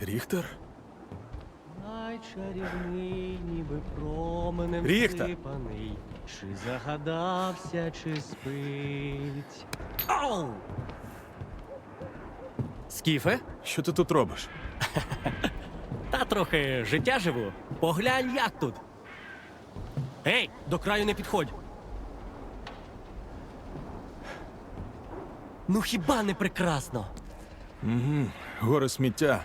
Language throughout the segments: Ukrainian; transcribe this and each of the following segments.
Ріхтер? Найчарівний, ніби променем сипаний, чи загадався, чи спить. Ау! Скіфе? Що ти тут робиш? Та трохи життя живу. Поглянь, як тут. Ей, до краю не підходь. Ну хіба не прекрасно? Гори сміття.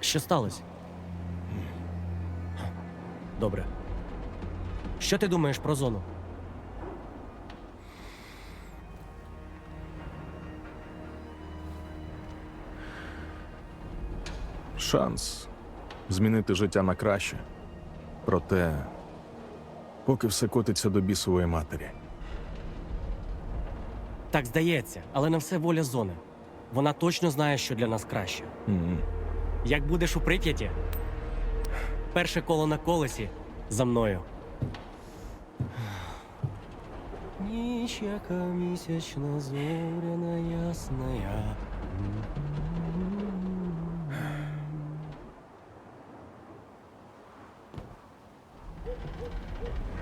Що сталося? Добре. Що ти думаєш про зону? Шанс змінити життя на краще. Проте, поки все котиться до бісової матері. Так здається, але не все воля зони. Вона точно знає, що для нас краще. М. Як будеш у Прип'яті? Перше коло на колесі за мною. Ніч, яка місячна зоряна ясна.